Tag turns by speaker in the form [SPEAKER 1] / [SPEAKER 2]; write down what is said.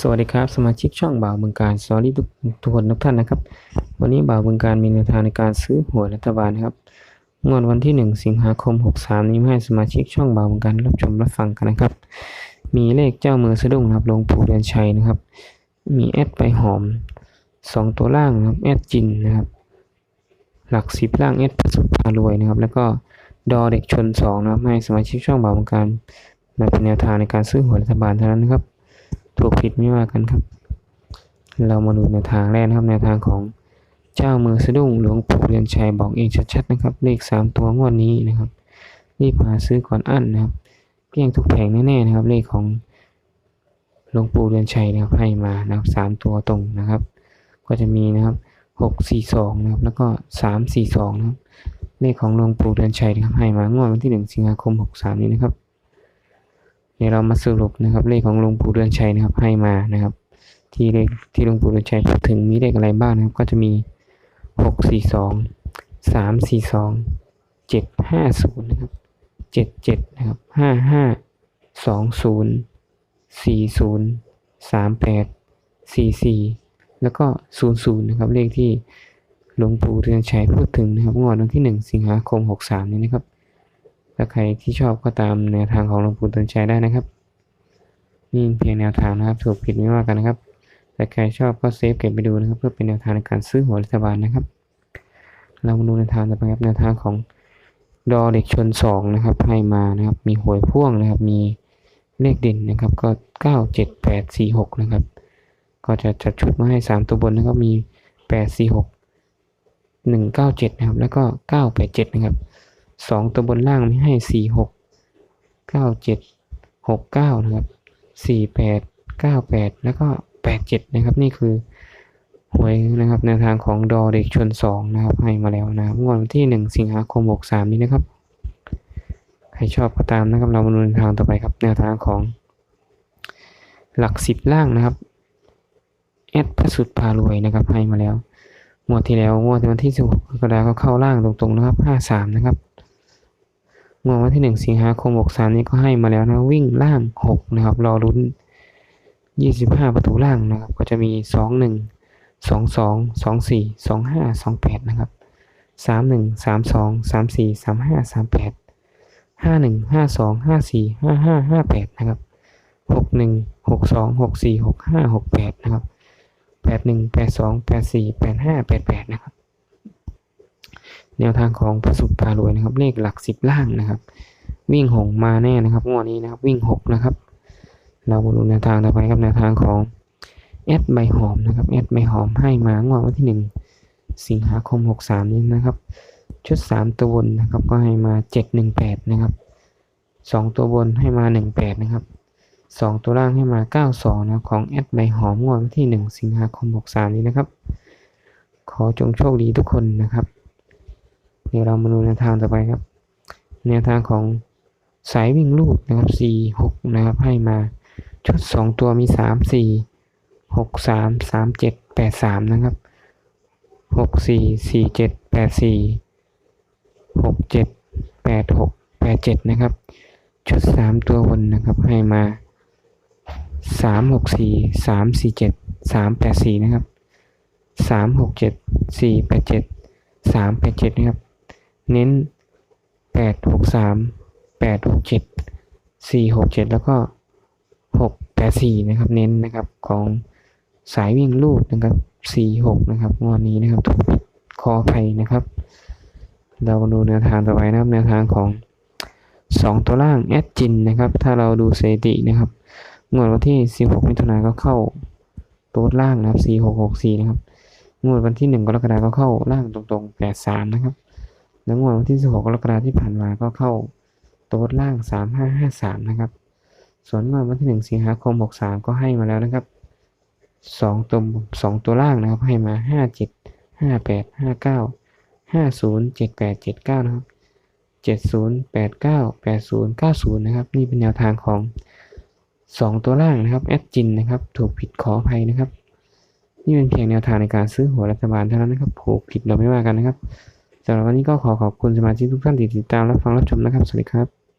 [SPEAKER 1] สวัสดีครับสมาชิกช่องบ่าวบึงการสวัสดีทุกทุกคนทุกท่านนะครับ วันนี้บ่าวบึงการมีแนวทางในการซื้อหวยรัฐบาลนะครับงวดวันที่ 1 สิงหาคม 63 นี้มาให้สมาชิกช่องบ่าวบึงการรับชมรับฟังกันนะครับ มีเลขเจ้ามือสะดุ้งนะครับหลวงปู่เดือนชัยนะครับ มีแอดไปหอม 2 ตัวล่างนะครับแอดจินนะครับ หลักสิบล่างแอดประสุดพารวยนะครับ แล้วก็ดอเด็กชน2นะครับให้สมาชิกช่องบ่าวบึงการมาเป็นแนวทางในการซื้อหวยรัฐบาลเท่านั้นนะครับ ถูกผิดไม่ว่ากันครับ เรามาดูแนวทางแรกนะครับแนวทางของเจ้ามือสะดุ้งหลวงปู่เรียนชัยบอกเองชัดๆนะครับ เลขสามตัวงวดนี้นะครับรีบหาซื้อก่อนอั้นนะครับเกลี้ยงทุกแผงแน่ๆนะครับ เลขของหลวงปู่เรียนชัยนะครับให้มานะครับสามตัวตรงนะครับ ก็จะมีนะครับหกสี่สองนะครับ แล้วก็สามสี่สองนะครับ เลขของหลวงปู่เรียนชัยนะครับให้มางวดวันที่หนึ่งสิงหาคมหกสามนี้นะครับ ดี๋ยวเรามาสรุปนะครับเลขของหลวงปู่เดือนชัยนะครับให้มานะครับ ที่เลขที่หลวงปู่เดือนชัยพูดถึงมีเลขอะไรบ้างนะครับ ก็จะมีหกสี่สองสามสี่สองเจ็ดห้าศูนย์นะครับเจ็ดเจ็ดนะครับห้าห้าสองศูนย์สี่ศูนย์สามแปดสี่สี่แล้วก็ศูนย์ศูนย์นะครับ เลขที่หลวงปู่เดือนชัยพูดถึงนะครับ งวดวันที่หนึ่งสิงหาคมหกสามนี้นะครับ ถ้าใครที่ชอบก็ตามแนวทางของหลวงปู่เตือนใจได้นะครับ นี่เพียงแนวทางนะครับ ถูกผิดไม่ว่ากันนะครับ แต่ใครชอบก็เซฟเก็บไปดูนะครับ เพื่อเป็นแนวทางในการซื้อหวยรัฐบาลนะครับ เรามาดูแนวทางต่อไปครับแนวทางของดอเด็กชนสองนะครับให้มานะครับ มีหวยพ่วงนะครับ มีเลขเด่นนะครับ ก็เก้าเจ็ดแปดสี่หกนะครับ ก็จะจัดชุดมาให้สามตัวบนนะครับ มีแปดสี่หกหนึ่งเก้าเจ็ดนะครับ แล้วก็เก้าแปดเจ็ดนะครับ สองตัวบนล่างมีให้สี่หกเก้าเจ็ดหกเก้านะครับสี่แปดเก้าแปดแล้วก็แปดเจ็ดนะครับนี่คือหวยนะครับแนวทางของดอเด็กชนสองนะครับให้มาแล้วนะครับงวดวันที่หนึ่งสิงหาคมหกสามนี้นะครับ ใครชอบก็ตามนะครับเรามาดูทางต่อไปครับแนวทางของ หลักสิบล่างนะครับแอดพระสุดพารวยนะครับให้มาแล้วงวดที่แล้วงวดวันที่สิบหกกรกฎาคมก็เข้าล่างตรงๆนะครับห้าสามนะครับ งวดวันที่หนึ่งสิงหาคมหกสามนี้ก็ให้มาแล้วนะ วิ่งล่างหกนะครับ รอลุ้นยี่สิบห้าประตูล่างนะครับ ก็จะมีสองหนึ่งสองสองสองสี่สองห้าสองแปดนะครับสามหนึ่งสามสองสามสี่สามห้าสามแปดห้าหนึ่งห้าสองห้าสี่ห้าห้าห้าแปดนะครับหกหนึ่งหกสองหกสี่หกห้าหกแปดนะครับแปดหนึ่งแปดสองแปดสี่แปดห้าแปดแปดนะครับ แนวทางของพระสุภารวยนะครับ เลขหลักสิบล่างนะครับ วิ่งหงมาแน่นะครับงวดนี้นะครับ วิ่งหกนะครับ เรามาดูแนวทางต่อไปครับแนวทางของแอดใบหอมนะครับแอดใบหอมให้มางวดวันที่หนึ่งสิงหาคมหกสามนี้นะครับ ชุดสามตัวบนนะครับก็ให้มาเจ็ดหนึ่งแปดนะครับสองตัวบนให้มาหนึ่งแปดนะครับสองตัวล่างให้มาเก้าสองนะของแอดใบหอมงวดวันที่หนึ่งสิงหาคมหกสามนี้นะครับ ขอจงโชคดีทุกคนนะครับ เดี๋ยวเรามาดูแนวทางต่อไปครับ แนวทางของสายวิ่งลูกนะครับสี่หกนะครับให้มาชุดสองตัวมีสามสี่หกสามสามเจ็ดแปดสามนะครับหกสี่สี่เจ็ดแปดสี่หกเจ็ดแปดหกแปดเจ็ดนะครับ ชุดสามตัวบนนะครับให้มาสามหกสี่สามสี่เจ็ดสามแปดสี่นะครับสามหกเจ็ดสี่แปดเจ็ดสามแปดเจ็ดนะครับ เน้นแปดหกสามแปดหกเจ็ดสี่หกเจ็ดแล้วก็หกแปดสี่นะครับ เน้นนะครับของสายวิ่งลูดนะครับสี่หกนะครับงวดนี้นะครับถูกคอภัยนะครับ เรามาดูแนวทางต่อไปนะครับแนวทางของสองตัวล่างแอดจินนะครับ ถ้าเราดูสถิตินะครับงวดวันที่สิบหกมิถุนายนก็เข้าตัวล่างนะครับสี่หกหกสี่นะครับงวดวันที่หนึ่งกรกฎาคมก็เข้าล่างตรงๆแปดสามนะครับ แล้วงวดวันที่ 16กรกฎาคมที่ผ่านมาก็เข้าโตัวล่าง 3553 นะครับ ส่วนงวดวันที่ 1 สิงหาคม 63 ก็ให้มาแล้วนะครับ 2 ตัว 2 ตัวล่างนะครับ ให้มา 57 58 59 50 78 79 นะครับ 70 89 80 90 นะครับ นี่เป็นแนวทางของ 2 ตัวล่างนะครับ แอดจินนะครับ ถูกผิดขออภัยนะครับ นี่เป็นเพียงแนวทางในการซื้อหัวรัฐบาลเท่านั้นนะครับถูกผิดเราไม่ว่ากันนะครับ สำหรับวันนี้ก็ขอขอบคุณสมาชิกทุกท่านที่ติดตามรับฟังรับชมนะครับ สวัสดีครับ